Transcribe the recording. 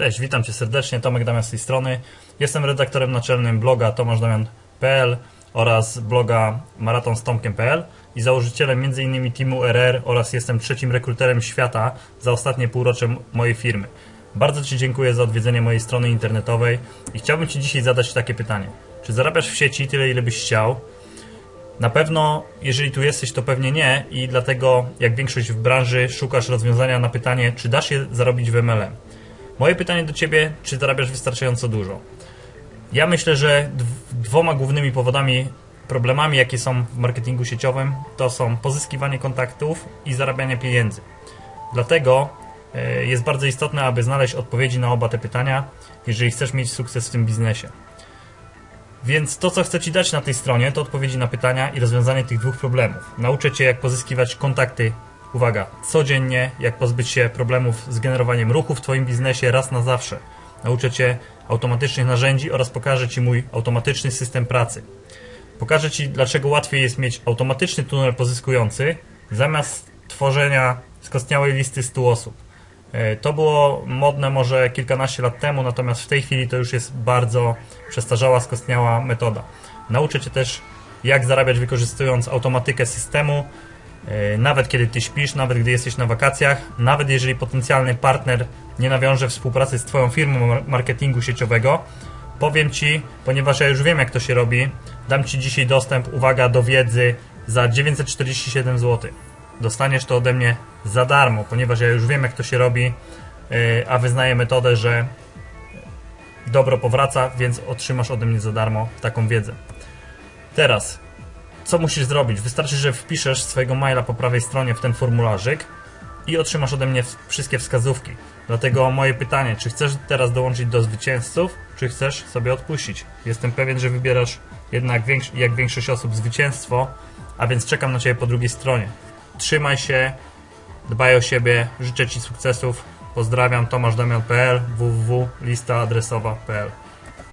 Cześć, witam Cię serdecznie, Tomek Damian z tej strony. Jestem redaktorem naczelnym bloga tomaszdamian.pl oraz bloga maratonstomkiem.pl i założycielem m.in. teamu RR oraz jestem trzecim rekruterem świata za ostatnie półrocze mojej firmy. Bardzo Ci dziękuję za odwiedzenie mojej strony internetowej i chciałbym Ci dzisiaj zadać takie pytanie. Czy zarabiasz w sieci tyle, ile byś chciał? Na pewno, jeżeli tu jesteś, to pewnie nie i dlatego, jak większość w branży, szukasz rozwiązania na pytanie, czy dasz je zarobić w MLM. Moje pytanie do Ciebie, czy zarabiasz wystarczająco dużo? Ja myślę, że dw- dwoma głównymi powodami, problemami, jakie są w marketingu sieciowym, to są pozyskiwanie kontaktów i zarabianie pieniędzy. Dlatego e, jest bardzo istotne, aby znaleźć odpowiedzi na oba te pytania, jeżeli chcesz mieć sukces w tym biznesie. Więc to, co chcę Ci dać na tej stronie, to odpowiedzi na pytania i rozwiązanie tych dwóch problemów. Nauczę Cię, jak pozyskiwać kontakty, uwaga, codziennie, jak pozbyć się problemów z generowaniem ruchu w Twoim biznesie raz na zawsze. Nauczę Cię automatycznych narzędzi oraz pokażę Ci mój automatyczny system pracy. Pokażę Ci, dlaczego łatwiej jest mieć automatyczny tunel pozyskujący zamiast tworzenia skostniałej listy 100 osób. E, To było modne może kilkanaście lat temu, natomiast w tej chwili to już jest bardzo przestarzała, skostniała metoda. Nauczę Cię też, jak zarabiać wykorzystując automatykę systemu, nawet kiedy Ty śpisz, nawet gdy jesteś na wakacjach, nawet jeżeli potencjalny partner nie nawiąże współpracy z Twoją firmą mar- marketingu sieciowego, powiem Ci, ponieważ ja już wiem, jak to się robi, dam Ci dzisiaj dostęp, uwaga, do wiedzy za 947 zł. Dostaniesz to ode mnie za darmo, ponieważ ja już wiem, jak to się robi, yy, a wyznaję metodę, że dobro powraca, więc otrzymasz ode mnie za darmo taką wiedzę. Teraz, co musisz zrobić? Wystarczy, że wpiszesz swojego maila po prawej stronie w ten formularzyk i otrzymasz ode mnie wszystkie wskazówki. Dlatego moje pytanie, czy chcesz teraz dołączyć do zwycięzców, czy chcesz sobie odpuścić? Jestem pewien, że wybierasz jednak jak większość osób zwycięstwo, a więc czekam na Ciebie po drugiej stronie. Trzymaj się, dbaj o siebie, życzę Ci sukcesów. Pozdrawiam, tomaszdamian.pl, www.listaadresowa.pl